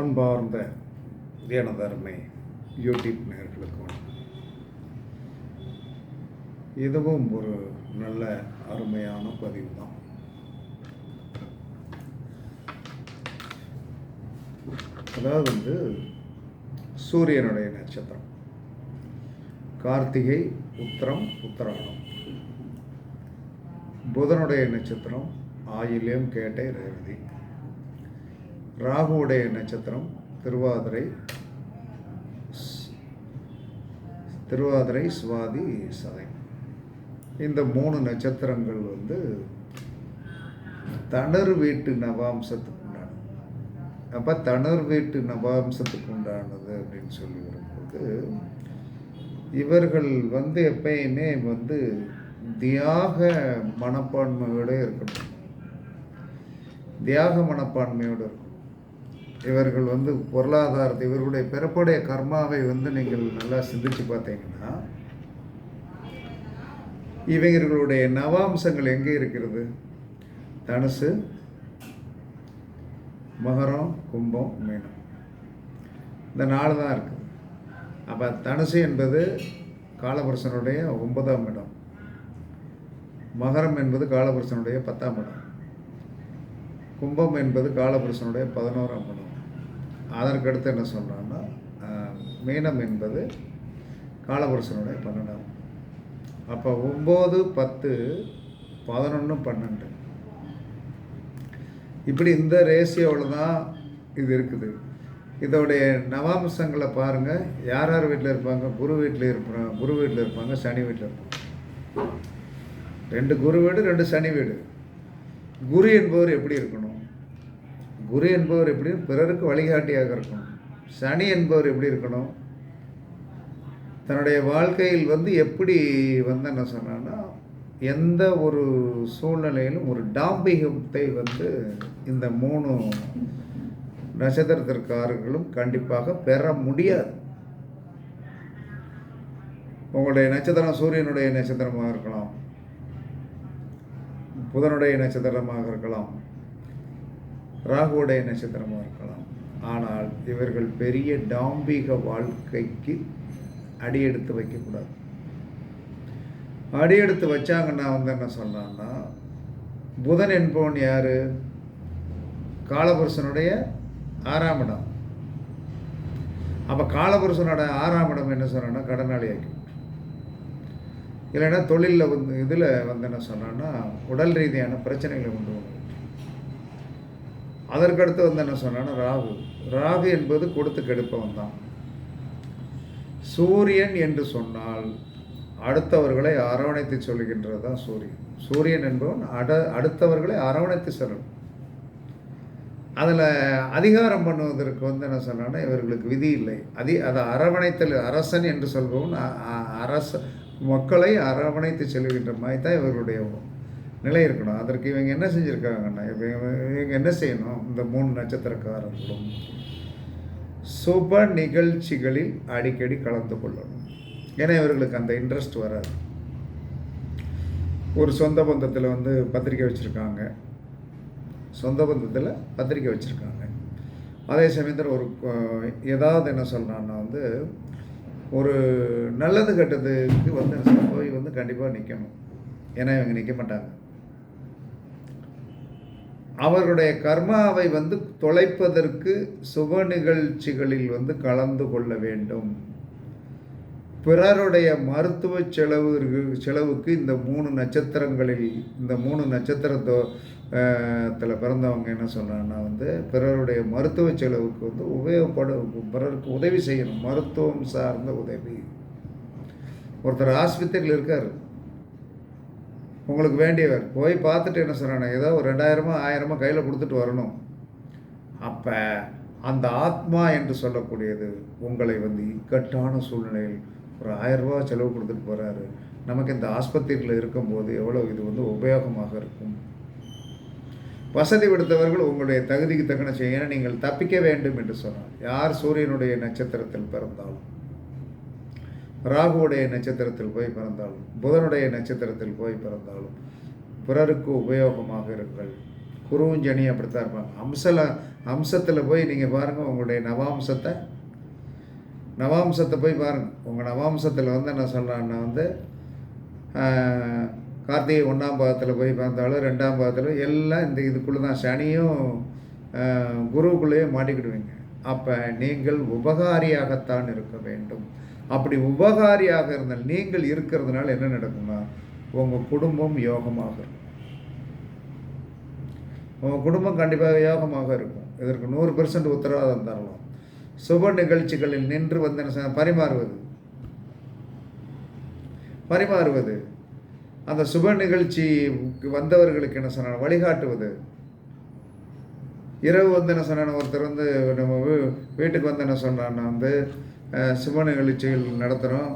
அன்பார்ந்த தியானதர்மை யூடியூப் நேர்களுக்கு வணக்கம். இதுவும் ஒரு நல்ல அருமையான பதிவு தான் அதாவது வந்து சூரியனுடைய நட்சத்திரம். கார்த்திகை உத்திரம் உத்தராயணம் புதனுடைய நட்சத்திரம் ஆயில்யம் கேட்டை ரேவதி. ராகுவுடைய நட்சத்திரம் திருவாதிரை ஸ்- திருவாதிரை சுவாதி சதை இந்த மூணு நட்சத்திரங்கள் வந்து தணர் வீட்டு நவாம்சத்துக்கு உண்டானது. அப்போ தணர் வீட்டு நவாம்சத்துக்கு உண்டானது அப்படின்னு சொல்லி வரும்போது இவர்கள் வந்து எப்பயுமே வந்து தியாக மனப்பான்மையோடு இருக்கணும். தியாக மனப்பான்மையோடு இருக்கணும். இவர்கள் வந்து பொருளாதாரத்தை இவர்களுடைய பிறப்புடைய கர்மாவை வந்து நீங்கள் நல்லா சிந்திச்சு பார்த்தீங்கன்னா இவர்களுடைய நவாம்சங்கள் எங்கே இருக்கிறது? தனுசு மகரம் கும்பம் மீனம். இந்த நாலு தான் இருக்குது. அப்போ தனுசு என்பது காலபுருஷனுடைய ஒன்பதாம் இடம். மகரம் என்பது காலபுருஷனுடைய பத்தாம் இடம். கும்பம் என்பது காலபுருஷனுடைய பதினோராம் இடம். அதற்கடுத்து என்ன சொல்கிறான்னா மீனம் என்பது காலபுருஷனுடைய பன்னெண்டாம். அப்போ ஒம்பது பத்து பதினொன்று பன்னெண்டு. இப்படி இந்த ரேஷியோவில் தான் இது இருக்குது. இதோடைய நவாம்சங்களை பாருங்கள் யார் யார் வீட்டில் இருப்பாங்க? குரு வீட்டில் இருப்பாங்க குரு வீட்டில் இருப்பாங்க சனி வீட்டில் இருப்பாங்க. ரெண்டு குரு வீடு ரெண்டு சனி வீடு. குரு என்பவர் எப்படி இருக்கணும்? குரு என்பவர் எப்படி பிறருக்கு வழிகாட்டியாக இருக்கணும். சனி என்பவர் எப்படி இருக்கணும்? தன்னுடைய வாழ்க்கையில் வந்து எப்படி வந்து என்ன சொன்னான்னா எந்த ஒரு சூழ்நிலையிலும் ஒரு டாம்பிகத்தை வந்து இந்த மூணு நட்சத்திரத்திற்காரர்களும் கண்டிப்பாக பெற முடியாது. உங்களுடைய நட்சத்திரம் சூரியனுடைய நட்சத்திரமாக இருக்கலாம். புதனுடைய நட்சத்திரமாக இருக்கலாம். ராகுடைய நட்சத்திரமாக இருக்கலாம். ஆனால் இவர்கள் பெரிய டாம்பிக வாழ்க்கைக்கு அடியெடுத்து வைக்கக்கூடாது. அடியெடுத்து வச்சாங்கன்னா வந்து என்ன சொல்லலாம்னா புதன் என்பவன் யார்? காலபுருஷனுடைய ஆறாம் இடம். அப்போ காலபுருஷனோட ஆறாம் இடம் என்ன சொன்னா கடனாளி ஆக்கி இல்லைன்னா தொழிலில் வந்து இதில் வந்து என்ன சொன்னான்னா உடல் ரீதியான பிரச்சனைகளை கொண்டு வரும் அதற்கடுத்து வந்து என்ன சொன்னான்னா ராகு. ராகு என்பது கொடுத்து கெடுப்பவன் தான். சூரியன் என்று சொன்னால் அடுத்தவர்களை அரவணைத்து சொல்கின்றது தான் சூரியன். சூரியன் என்பவன் அட அடுத்தவர்களை அரவணைத்து செல்லும் அதில் அதிகாரம் பண்ணுவதற்கு வந்து என்ன சொன்னான்னா இவர்களுக்கு விதி இல்லை. அதி அதை அரவணைத்தல் அரசன் என்று சொல்பவன் அரச மக்களை அரவணைத்து செல்கின்ற மாதிரி தான் இவர்களுடைய நிலை இருக்கணும். அதற்கு இவங்க என்ன செஞ்சுருக்காங்கன்னா இவங்க இவங்க என்ன செய்யணும்? இந்த மூணு நட்சத்திரக்காரர்களும் சுப நிகழ்ச்சிகளில் அடிக்கடி கலந்து கொள்ளணும். ஏன்னா இவர்களுக்கு அந்த இன்ட்ரெஸ்ட் வராது. ஒரு சொந்த பந்தத்தில் வந்து பத்திரிக்கை வச்சுருக்காங்க. சொந்த பந்தத்தில் பத்திரிக்கை வச்சுருக்காங்க. அதே சமயத்தில் ஒரு ஏதாவது என்ன சொல்கிறான்னா வந்து ஒரு நல்லது கெட்டதுக்கு வந்து போய் வந்து கண்டிப்பாக நிற்கணும் ஏன்னா இவங்க நிற்க மாட்டாங்க. அவர்களுடைய கர்மாவை வந்து தொலைப்பதற்கு சுப நிகழ்ச்சிகளில் வந்து கலந்து கொள்ள வேண்டும். பிறருடைய மருத்துவ செலவு செலவுக்கு இந்த மூணு நட்சத்திரங்களில் இந்த மூணு நட்சத்திரத்தோ த்தில் பிறந்தவங்க என்ன சொல்கிறாங்கன்னா வந்து பிறருடைய மருத்துவ செலவுக்கு வந்து உபயோகப்படும் பிறருக்கு உதவி செய்யணும் மருத்துவம் சார்ந்த உதவி. ஒருத்தர் ஆஸ்பத்திரியில் இருக்கார். உங்களுக்கு வேண்டியவர். போய் பார்த்துட்டு என்ன சொல்கிறாங்க ஏதோ ஒரு ரெண்டாயிரமோ ஆயிரமோ கையில் கொடுத்துட்டு வரணும். அப்போ அந்த ஆத்மா என்று சொல்லக்கூடியது உங்களை வந்து இக்கட்டான சூழ்நிலையில் ஒரு ஆயிரரூபா செலவு கொடுத்துட்டு போகிறாரு நமக்கு இந்த ஆஸ்பத்திரியில் இருக்கும்போது எவ்வளோ இது வந்து உபயோகமாக இருக்கும்? வசதி விடுத்தவர்கள் உங்களுடைய தகுதிக்கு தக்கன செய்ய நீங்கள் தப்பிக்க வேண்டும் என்று சொன்னார். யார் சூரியனுடைய நட்சத்திரத்தில் பிறந்தாலும். ராகுவுடைய நட்சத்திரத்தில் போய் பிறந்தாலும் புதனுடைய நட்சத்திரத்தில் போய் பிறந்தாலும் பிறருக்கு உபயோகமாக இருங்கள். குருவும் ஜனி அப்படித்தான் இருப்பாங்க. அம்சல அம்சத்தில் போய் நீங்கள் பாருங்கள் உங்களுடைய நவாம்சத்தை. நவாம்சத்தை போய் பாருங்கள் உங்கள் நவாம்சத்தில் வந்து என்ன சொல்கிறான்னா வந்து கார்த்திகை ஒன்றாம் பாகத்தில் போய் பார்த்தாலும் ரெண்டாம் பாகத்தில் எல்லாம் இந்த இதுக்குள்ளே தான் சனியும் குருவுக்குள்ளேயே மாட்டிக்கிடுவீங்க. அப்போ நீங்கள் உபகாரியாகத்தான் இருக்க வேண்டும். அப்படி உபகாரியாக இருந்தால் நீங்கள் இருக்கிறதுனால என்ன நடக்கும்னா உங்கள் குடும்பம் யோகமாக இருக்கும். உங்கள் குடும்பம் கண்டிப்பாக யோகமாக இருக்கும். இதற்கு நூறு பெர்சன்ட் உத்தரவாதம் தரலாம். சுப நிகழ்ச்சிகளில் நின்று வந்து என்ன பரிமாறுவது. பரிமாறுவது. அந்த சுப நிகழ்ச்சிக்கு வந்தவர்களுக்கு என்ன சொன்ன வழிகாட்டுவது. இரவு வந்து என்ன சொன்னான் ஒருத்தர் வந்து நம்ம வீ- வீட்டுக்கு வந்து என்ன சொன்னான்னா வந்து சுப நிகழ்ச்சிகள் நடத்துகிறோம்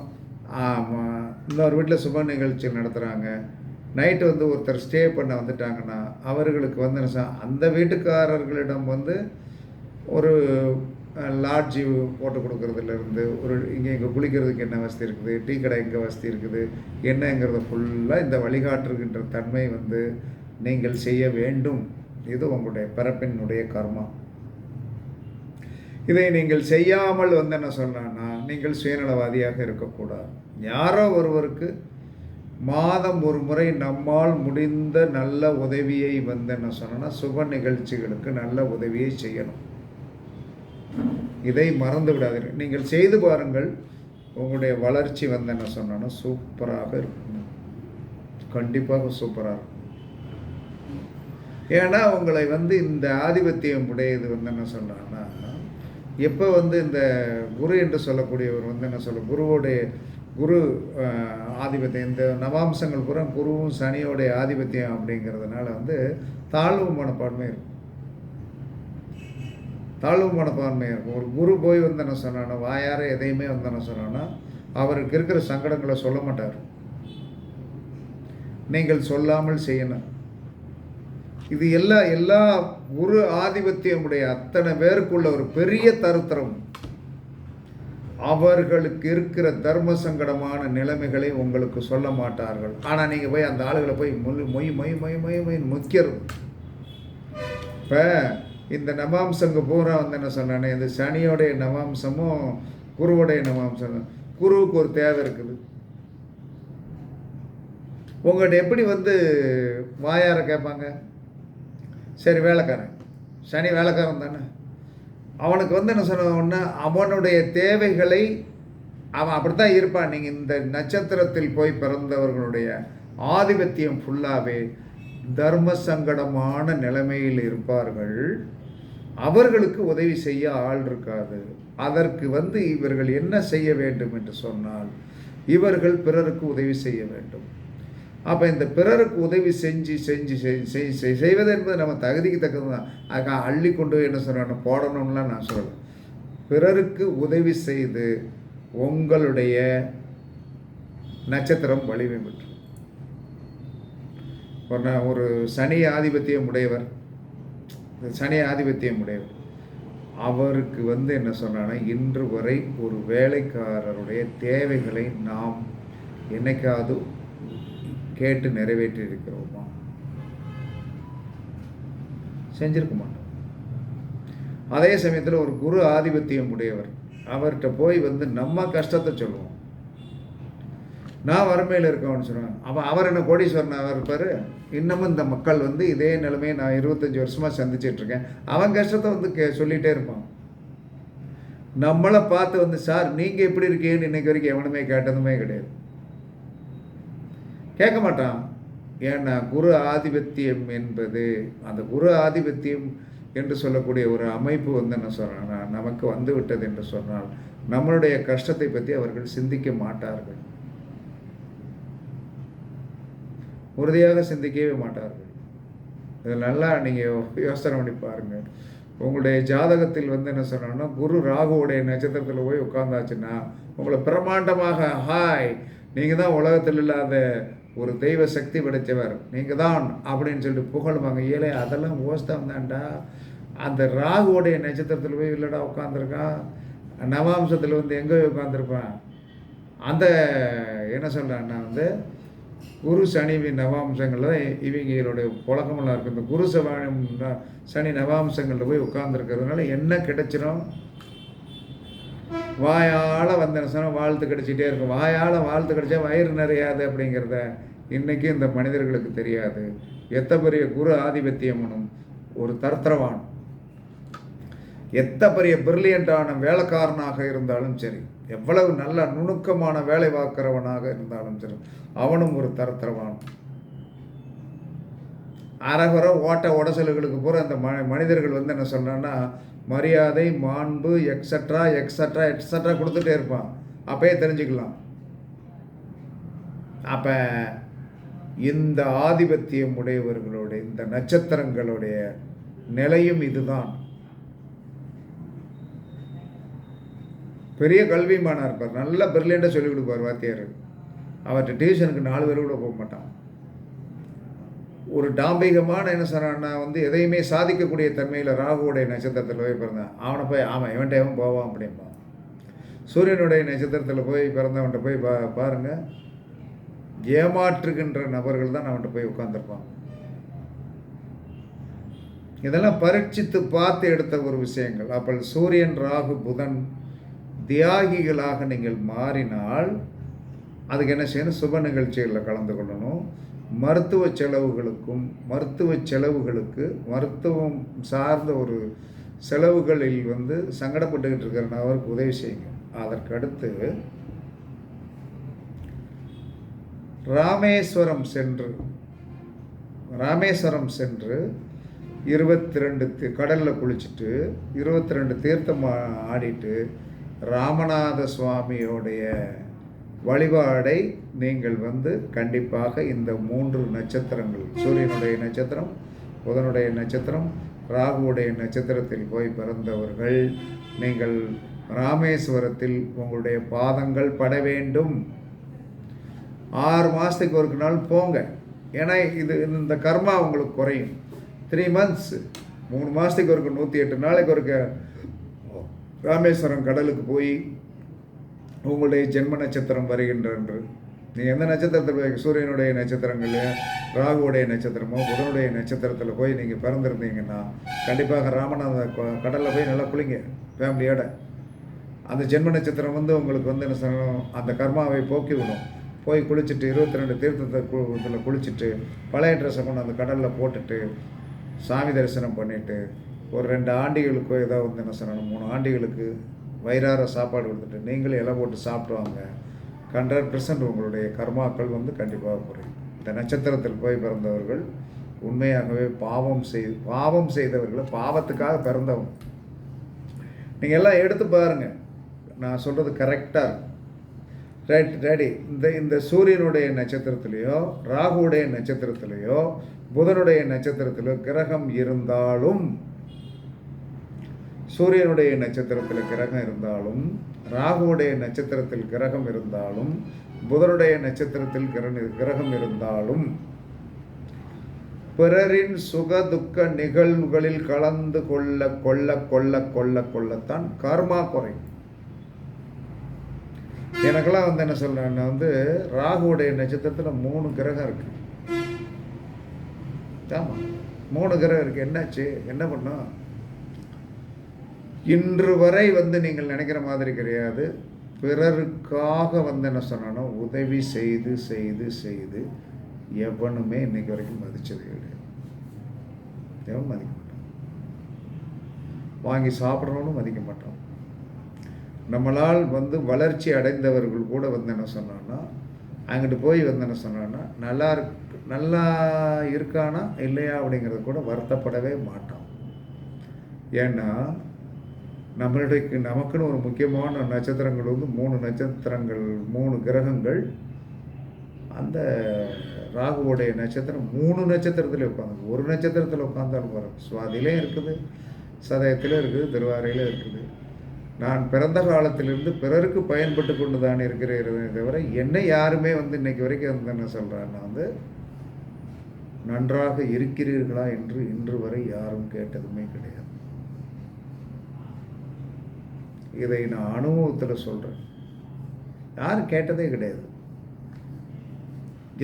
இன்னொரு வீட்டில் சுப நிகழ்ச்சிகள் நடத்துகிறாங்க நைட்டு வந்து ஒருத்தர் ஸ்டே பண்ண வந்துட்டாங்கன்னா அவர்களுக்கு வந்து அந்த வீட்டுக்காரர்களிடம் வந்து ஒரு லாட்ஜி போட்டு கொடுக்குறதுலேருந்து ஒரு இங்கே இங்கே குளிக்கிறதுக்கு என்ன வசதி இருக்குது? டீ கடை எங்கே வசதி இருக்குது? என்னங்கிறத ஃபுல்லாக இந்த வழிகாட்டுகின்ற தன்மை வந்து நீங்கள் செய்ய வேண்டும். இது உங்களுடைய பிறப்பினுடைய கர்மம் இதை நீங்கள் செய்யாமல் வந்து என்ன சொன்னான்னா நீங்கள் சுயநலவாதியாக இருக்கக்கூடாது. யாரோ ஒருவருக்கு மாதம் ஒரு முறை நம்மால் முடிந்த நல்ல உதவியை வந்து என்ன சொன்னோன்னா சுப நிகழ்ச்சிகளுக்கு நல்ல உதவியை செய்யணும். இதை மறந்து விடாதீர்கள். நீங்கள் செய்து பாருங்கள். உங்களுடைய வளர்ச்சி வந்து என்ன சொன்னோன்னா சூப்பராக இருக்கும். கண்டிப்பாக சூப்பராக இருக்கும். ஏன்னா உங்களை வந்து இந்த ஆதிபத்தியம் உடையது வந்து என்ன சொன்னான்னா எப்போ வந்து இந்த குரு என்று சொல்லக்கூடியவர் வந்து என்ன சொல்ல குருவோடைய குரு ஆதிபத்தியம் இந்த நவாம்சங்கள் பூரா குருவும் சனியோடைய ஆதிபத்தியம் அப்படிங்கிறதுனால வந்து தாழ்வு மனப்பான்மை இருக்கும். தாழ்வு மனப்பான்மை இருக்கும். ஒரு குரு போய் வந்து என்ன சொன்னான்னா வாயார எதையுமே வந்து என்ன சொன்னான்னா அவருக்கு இருக்கிற சங்கடங்களை சொல்ல மாட்டார். நீங்கள் சொல்லாமல் செய்யணும் இது எல்லா எல்லா குரு ஆதிபத்தியமுடைய அத்தனை பேருக்குள்ள ஒரு பெரிய தருத்திரம். அவர்களுக்கு இருக்கிற தர்ம சங்கடமான நிலைமைகளை உங்களுக்கு சொல்ல மாட்டார்கள். ஆனால் நீங்கள் போய் அந்த ஆளுகளை போய் மொழி மொய் மொய் மொய் மொய் மொய் முக்கிறது இப்போ இந்த நவாம்சங்க பூரா வந்து என்ன சொன்னானே இந்த சனியோடைய நவாம்சமும் குருவுடைய நவாம்சம் குருவுக்கு ஒரு தேவை இருக்குது. உங்கள்கிட்ட எப்படி வந்து வாயார கேட்பாங்க? சரி வேலைக்காரன். சனி வேலைக்காரன் தானே. அவனுக்கு வந்து என்ன சொன்ன அவனுடைய தேவைகளை அவன் அப்படித்தான் இருப்பான். நீங்கள் இந்த நட்சத்திரத்தில் போய் பிறந்தவர்களுடைய ஆதிபத்தியம் ஃபுல்லாகவே தர்ம சங்கடமான நிலைமையில் இருப்பார்கள். அவர்களுக்கு உதவி செய்ய ஆள் இருக்காது. அதற்கு வந்து இவர்கள் என்ன செய்ய வேண்டும் என்று சொன்னால் இவர்கள் பிறருக்கு உதவி செய்ய வேண்டும். அப்போ இந்த பிறருக்கு உதவி செஞ்சு செஞ்சு செய்- செய்- செய்வது என்பது நம்ம தகுதிக்கு தக்கது தான் அதுக்காக அள்ளி கொண்டு போய் என்ன சொல்லணும் போடணும்லாம் நான் சொல்லலை. பிறருக்கு உதவி செய்து உங்களுடைய நட்சத்திரம் வலிமை பெற்று. ஒரு ஒரு சனி ஆதிபத்தியம் உடையவர். சனி ஆதிபத்தியம் உடையவர். அவருக்கு வந்து என்ன சொன்னான்னா இன்று வரை ஒரு வேலைக்காரருடைய தேவைகளை நாம் என்னைக்காவது கேட்டு நிறைவேற்றி இருக்கிறோமா செஞ்சிருக்க மாட்டோம். அதே சமயத்தில் ஒரு குரு ஆதிபத்தியம் உடையவர். அவர்கிட்ட போய் வந்து நம்ம கஷ்டத்தை சொல்லுவோம். நான் வறுமையில் இருக்கவன்னு சொல்லுவேன். அப்போ அவர் என்ன கோடீஸ்வரன் இருப்பார்? இன்னமும் இந்த மக்கள் வந்து இதே நிலைமையை நான் இருபத்தஞ்சி வருஷமாக சந்திச்சிட்டு இருக்கேன். அவன் கஷ்டத்தை வந்து கே சொல்லிகிட்டே இருப்பான். நம்மளை பார்த்து வந்து சார் நீங்கள் எப்படி இருக்கீங்கன்னு இன்னைக்கு வரைக்கும் எவனுமே கேட்டதுமே கிடையாது. கேட்க மாட்டான். ஏன்னா குரு ஆதிபத்தியம் என்பது அந்த குரு ஆதிபத்தியம் என்று சொல்லக்கூடிய ஒரு அமைப்பு வந்து என்ன சொல்கிறாங்கன்னா நமக்கு வந்து விட்டது என்று சொன்னால் நம்மளுடைய கஷ்டத்தை பற்றி அவர்கள் சிந்திக்க மாட்டார்கள். உறுதியாக சிந்திக்கவே மாட்டார்கள். இது நல்லா நீங்கள் யோசனை பண்ணி பாருங்கள் உங்களுடைய ஜாதகத்தில் வந்து என்ன சொன்னோம்னா குரு ராகுவுடைய நட்சத்திரத்தில் போய் உட்காந்தாச்சுன்னா உங்களை பிரமாண்டமாக ஹாய் நீங்கள் தான் உலகத்தில் இல்லாத ஒரு தெய்வ சக்தி படைத்தவர். நீங்கள் தான் அப்படின்னு சொல்லிட்டு புகழ்வாங்க ஏழை அதெல்லாம் ஓஸ்தம் தான்டா. அந்த ராகுவோடைய நட்சத்திரத்தில் போய் இல்லைடா உட்காந்துருக்கான் நவாம்சத்தில் வந்து எங்கே போய் உட்காந்துருப்பான் அந்த என்ன சொல்கிறேன்னா வந்து குரு சனி நவாம்சங்களில் இவங்களுடைய புழக்கமெல்லாம் இருக்குது இந்த குரு சனி நவாம்சங்களில் போய் உட்காந்துருக்கிறதுனால என்ன கிடைச்சிடும் வாயால் வந்த சொன்னால் வாழ்த்து கிடச்சிட்டே இருக்கும். வாயால் வாழ்த்து கிடச்சா வயிறு நிறையாது அப்படிங்கிறத இன்றைக்கி இந்த மனிதர்களுக்கு தெரியாது. எத்த பெரிய குரு ஆதிபத்தியமனும் ஒரு தர்த்தரவான். எத்த பெரிய பிரில்லியண்டான வேலைக்காரனாக இருந்தாலும் சரி எவ்வளவு நல்ல நுணுக்கமான வேலை பார்க்கிறவனாக இருந்தாலும் சரி அவனும் ஒரு தரத்திரவான். அரகர ஓட்ட உடசல்களுக்கு பூரா அந்த ம மனிதர்கள் வந்து என்ன சொல்கிறான்னா மரியாதை மாண்பு எக்ஸட்ரா எக்ஸட்ரா எக்ஸட்ரா கொடுத்துட்டே இருப்பான். அப்பயே தெரிஞ்சுக்கலாம். அப்போ இந்த ஆதிபத்தியம் உடையவர்களுடைய இந்த நட்சத்திரங்களுடைய நிலையும் இதுதான். பெரிய கல்விமானாக இருப்பார் நல்ல பிரில்லியண்ட்டாக சொல்லிக் கொடுப்பார் வாத்தியார். அவர்கிட்ட டியூஷனுக்கு நாலு பேர் கூட போக மாட்டான். ஒரு டாம்பிகமான என்ன சொன்னான்னா வந்து எதையுமே சாதிக்கக்கூடிய தன்மையில் ராகுவோடைய நட்சத்திரத்தில் போய் பிறந்தான் அவனை போய் ஆமாம் இவன்கிட்டவும் போவான்? அப்படிம்பான் சூரியனுடைய நட்சத்திரத்தில் போய் பிறந்தவன்கிட்ட போய் பா பாருங்கள் ஏமாற்றுகின்ற நபர்கள் தான் அவன்கிட்ட போய் உட்காந்துருப்பான் இதெல்லாம் பரீட்சித்து பார்த்து எடுத்த ஒரு விஷயங்கள். அப்போ சூரியன் ராகு புதன் தியாகிகளாக நீங்கள் மாறினால் அதுக்கு என்ன செய்யணும்? சுப நிகழ்ச்சிகளில் கலந்து கொள்ளணும். மருத்துவ செலவுகளுக்கும் மருத்துவ செலவுகளுக்கு மருத்துவம் சார்ந்த ஒரு செலவுகளில் வந்து சங்கடப்பட்டுக்கிட்டு இருக்கிற நபருக்கு உதவி செய்யுங்க. அதற்கடுத்து ராமேஸ்வரம் சென்று ராமேஸ்வரம் சென்று இருபத்தி ரெண்டு கடலில் குளிச்சுட்டு இருபத்தி ரெண்டு தீர்த்தம் ஆடிட்டு ராமநாத சுவாமியோடைய வழிபாடை நீங்கள் வந்து கண்டிப்பாக இந்த மூன்று நட்சத்திரங்கள் சூரியனுடைய நட்சத்திரம் புதனுடைய நட்சத்திரம் ராகுவுடைய நட்சத்திரத்தில் போய் பிறந்தவர்கள் நீங்கள் ராமேஸ்வரத்தில் உங்களுடைய பாதங்கள் பட வேண்டும். ஆறு மாதத்துக்கு ஒரு நாள் போங்க. ஏன்னா இது இந்த கர்மா உங்களுக்கு குறையும். த்ரீ மந்த்ஸ் மூணு மாதத்துக்கு ஒருக்கு நூற்றி எட்டு நாளைக்கு ஒருக்க ராமேஸ்வரம் கடலுக்கு போய் உங்களுடைய ஜென்ம நட்சத்திரம் வருகின்ற நீ எந்த நட்சத்திரத்தில் போய் சூரியனுடைய நட்சத்திரங்களையும் ராகுவுடைய நட்சத்திரமோ புதனுடைய நட்சத்திரத்தில் போய் நீங்கள் பிறந்திருந்தீங்கன்னா கண்டிப்பாக ராமநாத கடலில் போய் நல்லா குளிங்க ஃபேமிலியோட. அந்த ஜென்ம நட்சத்திரம் வந்து உங்களுக்கு வந்து என்ன சொல்லணும் அந்த கர்மாவை போக்கி விடும் போய் குளிச்சுட்டு இருபத்தி ரெண்டு தீர்த்தத்தை இதில் குளிச்சுட்டு பழைய ட்ரெஸ்ஸை கொண்டு அந்த கடலில் போட்டுட்டு சாமி தரிசனம் பண்ணிவிட்டு ஒரு ரெண்டு ஆண்டிகளுக்கோ ஏதோ வந்து என்ன சொல்லணும் மூணு ஆண்டிகளுக்கு வயிறார சாப்பாடு கொடுத்துட்டு நீங்களும் இலை போட்டு சாப்பிடுவாங்க. ஹண்ட்ரட் பர்சன்ட் உங்களுடைய கர்மாக்கள் வந்து கண்டிப்பாக குறையும். இந்த நட்சத்திரத்தில் போய் பிறந்தவர்கள் உண்மையாகவே பாவம் செய் பாவம் செய்தவர்களை பாவத்துக்காக பிறந்தவங்க. நீங்கள் எல்லாம் எடுத்து பாருங்கள் நான் சொல்கிறது கரெக்டாக ரைட் ரெடி இந்த இந்த சூரியனுடைய நட்சத்திரத்திலேயோ ராகுவுடைய நட்சத்திரத்திலேயோ புதனுடைய நட்சத்திரத்திலோ கிரகம் இருந்தாலும் சூரியனுடைய நட்சத்திரத்தில் கிரகம் இருந்தாலும் ராகுவுடைய நட்சத்திரத்தில் கிரகம் இருந்தாலும் புதனுடைய நட்சத்திரத்தில் கிரகம் இருந்தாலும் பிறரின் சுக துக்க நிகழ்வுகளில் கலந்து கொள்ள கொள்ள கொள்ள கொள்ள கொள்ளத்தான் கர்மா குறை எனக்கெல்லாம் வந்து என்ன சொல்கிறேன்னா வந்து ராகுவுடைய நட்சத்திரத்தில் மூணு கிரகம் இருக்கு. ஆமாம் மூணு கிரகம் இருக்கு. என்னாச்சு? என்ன பண்ணும்? இன்று வரை வந்து நீங்கள் நினைக்கிற மாதிரி கிடையாது. பிறருக்காக வந்து என்ன சொன்னாலும் உதவி செய்து செய்து செய்து எவனுமே இன்னைக்கு வரைக்கும் மதித்தது கிடையாது. எவன் மதிக்க மாட்டான்? வாங்கி சாப்பிட்றவனும் மதிக்க மாட்டான். நம்மளால் வந்து வளர்ச்சி அடைந்தவர்கள் கூட வந்து என்ன சொன்னான்னா அங்கிட்டு போய் வந்து என்ன சொன்னான்னா நல்லா இருக்கு நல்லா இருக்கானா இல்லையா அப்படிங்கிறது கூட வருத்தப்படவே மாட்டான். ஏன்னா நம்மளுடைய நமக்குன்னு ஒரு முக்கியமான நட்சத்திரங்கள் வந்து மூணு நட்சத்திரங்கள் மூணு கிரகங்கள். அந்த ராகுவோடைய நட்சத்திரம் மூணு நட்சத்திரத்தில் உட்காந்து ஒரு நட்சத்திரத்தில் உட்காந்தாலும் வரும். சுவாதியிலையும் இருக்குது சதயத்திலும் இருக்குது திருவாரையிலும் இருக்குது. நான் பிறந்த காலத்திலிருந்து பிறருக்கு பயன்பட்டு கொண்டு தான் இருக்கிறேன் தவிர என்னை யாருமே வந்து இன்னைக்கு வரைக்கும் வந்து என்ன சொல்கிறேன்னா வந்து நன்றாக இருக்கிறீர்களா என்று இன்று வரை யாரும் கேட்டதுமே கிடையாது. இதை நான் அனுபவத்தில் சொல்கிறேன் யாரும் கேட்டதே கிடையாது.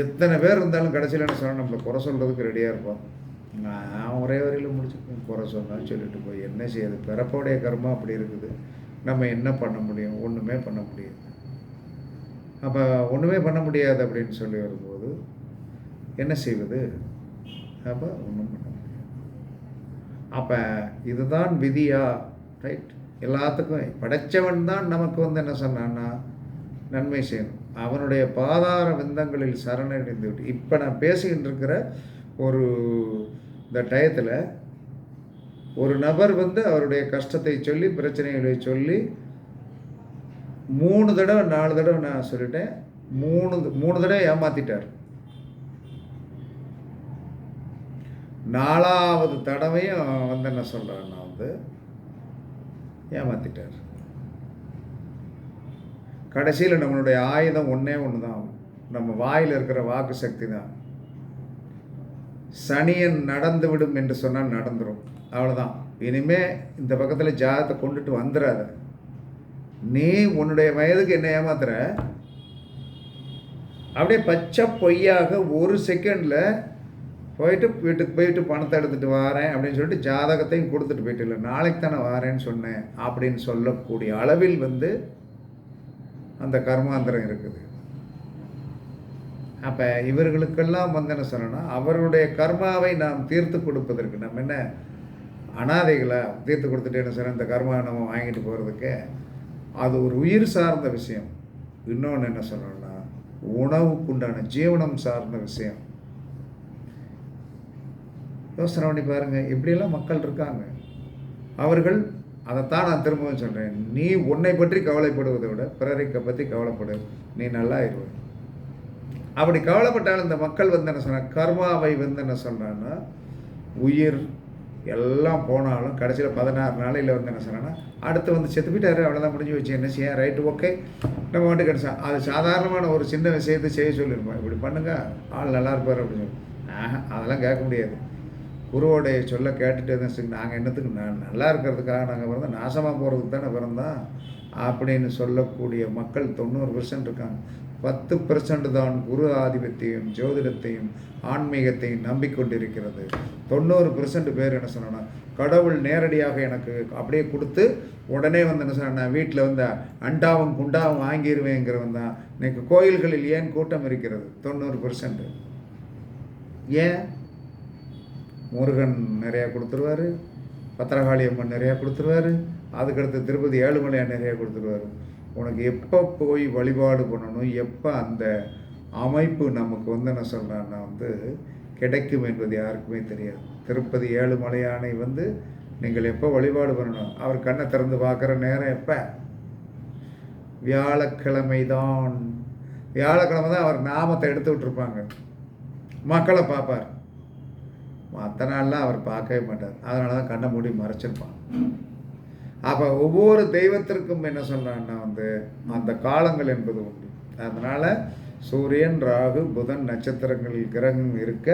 எத்தனை பேர் இருந்தாலும் கடைசியில் என்ன சொன்னால் நம்மளை குறை சொல்கிறதுக்கு ரெடியாக இருப்போம். நான் ஒரே வரையில் முடிச்சுப்பேன். குறை சொன்னாலும் சொல்லிட்டு போய் என்ன செய்யுது? பிறப்போடைய கர்மா அப்படி இருக்குது. நம்ம என்ன பண்ண முடியும்? ஒன்றுமே பண்ண முடியாது. அப்போ ஒன்றுமே பண்ண முடியாது அப்படின்னு சொல்லி வரும்போது என்ன செய்வது? அப்போ ஒன்றும் பண்ண முடியாது. அப்போ இதுதான் விதியா? ரைட் எல்லாத்துக்கும். படைத்தவன் தான் நமக்கு வந்து என்ன சொன்னான்னா நன்மை செய்யணும். அவனுடைய பாதார விந்தங்களில் சரணடைந்து விட்டு இப்போ நான் பேசிக்கிட்டு இருக்கிற ஒரு இந்த டயத்தில் ஒரு நபர் வந்து அவருடைய கஷ்டத்தை சொல்லி பிரச்சனைகளை சொல்லி மூணு தடவை நாலு தடவை நான் சொல்லிட்டேன். மூணு மூணு தடவை ஏமாத்திட்டார். நாலாவது தடவையும் வந்து என்ன சொல்கிறேன் நான் வந்து ஏமாத்திட்டார். கடைசியில் நம்மளுடைய ஆயுதம் ஒன்றே ஒன்று தான் நம்ம வாயில் இருக்கிற வாக்கு சக்தி தான் சனியன் நடந்து விடும் என்று சொன்னால் நடந்துடும் அவ்வளோதான் இனிமே இந்த பக்கத்தில் ஜாதத்தை கொண்டுட்டு வந்துடாத நீ உன்னுடைய வயதுக்கு என்ன ஏமாத்துற? அப்படியே பச்சை பொய்யாக ஒரு செகண்டில் போயிட்டு வீட்டுக்கு போயிட்டு பணத்தை எடுத்துகிட்டு வரேன் அப்படின்னு சொல்லிட்டு ஜாதகத்தையும் கொடுத்துட்டு போயிட்டு இல்லை நாளைக்கு தானே வரேன்னு சொன்னேன் அப்படின்னு சொல்லக்கூடிய அளவில் வந்து அந்த கர்மாந்திரம் இருக்குது. அப்போ இவர்களுக்கெல்லாம் வந்து என்ன சொல்லணும்னா அவருடைய கர்மாவை நாம் தீர்த்து கொடுப்பதற்கு நம்ம என்ன அனாதைகளை தீர்த்து கொடுத்துட்டு என்ன சொல்கிறேன் இந்த கர்மாவை நம்ம வாங்கிட்டு போகிறதுக்கு அது ஒரு உயிர் சார்ந்த விஷயம். இன்னொன்று என்ன சொல்லணும்னா உணவுக்குண்டான ஜீவனம் சார்ந்த விஷயம். யோசனை பண்ணி பாருங்கள் இப்படியெல்லாம் மக்கள் இருக்காங்க? அவர்கள் அதைத்தான் நான் திரும்பவும் சொல்கிறேன் நீ உன்னை பற்றி கவலைப்படுவதை விட பிறரை பற்றி கவலைப்படு. நீ நல்லா இருவ. அப்படி கவலைப்பட்டாலும் இந்த மக்கள் வந்து என்ன சொன்ன கர்மாவை வந்து என்ன சொல்கிறான்னா உயிர் எல்லாம் போனாலும் கடைசியில் பதினாறு நாளையில் வந்து என்ன சொன்னான்னா அடுத்து வந்து செத்து போயிட்டாரு அவ்வளோதான் முடிஞ்சு வச்சு என்ன செய்ய? ரைட்டு ஓகே நம்ம வந்து கிடச்சா அது சாதாரணமான ஒரு சின்ன விஷயத்தை செய்ய சொல்லியிருப்போம் இப்படி பண்ணுங்க ஆள் நல்லா இருப்பார் அப்படின்னு சொல்லி. அதெல்லாம் கேட்க முடியாது. குருவோடைய சொல்ல கேட்டுட்டு இருந்தேன். நாங்கள் என்னத்துக்கு நான் நல்லா இருக்கிறதுக்காக நாங்கள் பிறந்தோம். நாசமாக போகிறதுக்கு தானே பிறந்தோம். அப்படின்னு சொல்லக்கூடிய மக்கள் தொண்ணூறு பெர்சன்ட் இருக்காங்க. பத்து பெர்சன்ட் தான் குரு ஆதிபத்தியம் ஜோதிடத்தையும் ஆன்மீகத்தையும் நம்பிக்கொண்டிருக்கிறது. தொண்ணூறு பெர்சன்ட் பேர் என்ன சொன்னோன்னா கடவுள் நேரடியாக எனக்கு அப்படியே கொடுத்து உடனே வந்து என்ன சொன்ன வீட்டில் வந்து அண்டாவும் குண்டாவும் வாங்கிடுவேங்கிறவன் தான். இன்னைக்கு கோயில்களில் ஏன் கூட்டம் இருக்கிறது? தொண்ணூறு பெர்சன்ட் ஏன்? முருகன் நிறையா கொடுத்துருவாரு. பத்திரகாளி அம்மன் நிறையா கொடுத்துருவாரு. அதுக்கடுத்து திருப்பதி ஏழுமலையான் நிறையா கொடுத்துருவாரு. உனக்கு எப்போ போய் வழிபாடு பண்ணணும் எப்போ அந்த அமைப்பு நமக்கு வந்து என்ன சொல்கிறான்னா வந்து கிடைக்கும் என்பது யாருக்குமே தெரியாது. திருப்பதி ஏழுமலையானை வந்து நீங்கள் எப்போ வழிபாடு பண்ணணும்? அவர் கண்ணை திறந்து பார்க்குற நேரம் எப்போ? வியாழக்கிழமை தான் வியாழக்கிழமை தான் அவர் நாமத்தை எடுத்து விட்டுருப்பாங்க. மக்களை பார்ப்பார். மற்ற நாள்லாம் அவர் பார்க்கவே மாட்டார். அதனால தான் கண்ணை மூடி மறைச்சிருப்பான். அப்போ ஒவ்வொரு தெய்வத்திற்கும் என்ன சொல்கிறான்னா வந்து அந்த காலங்கள் என்பது உண்டு. அதனால் சூரியன் ராகு புதன் நட்சத்திரங்களில் கிரகம் இருக்க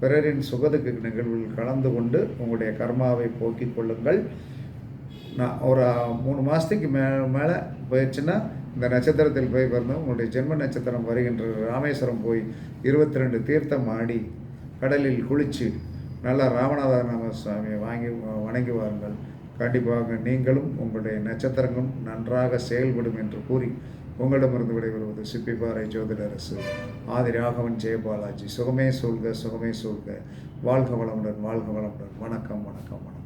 பிறரின் சுகதுக்கு நிகழ்வில் கலந்து கொண்டு உங்களுடைய கர்மாவை போக்கிக் கொள்ளுங்கள். நான் ஒரு மூணு மாதத்துக்கு மே மேலே போயிடுச்சுன்னா இந்த நட்சத்திரத்தில் போய் பிறந்தோம் உங்களுடைய ஜென்ம நட்சத்திரம் வருகின்ற ராமேஸ்வரம் போய் இருபத்தி ரெண்டு தீர்த்தம் ஆடி கடலில் குளித்து நல்லா ராமநாத சுவாமியை வாங்கி வணங்கி வாருங்கள். கண்டிப்பாக நீங்களும் உங்களுடைய நட்சத்திரங்களும் நன்றாக செயல்படும் என்று கூறி உங்களிடமிருந்து விடைபெறுவது சிப்பிப்பாறை ஜோதிடரசு. ஆதி ராகவன் ஜெயபாலாஜி சுகமே சொல்க சுகமே சொல்க வாழ்க வளமுடன் வாழ்க வளமுடன். வணக்கம் வணக்கம் வணக்கம்.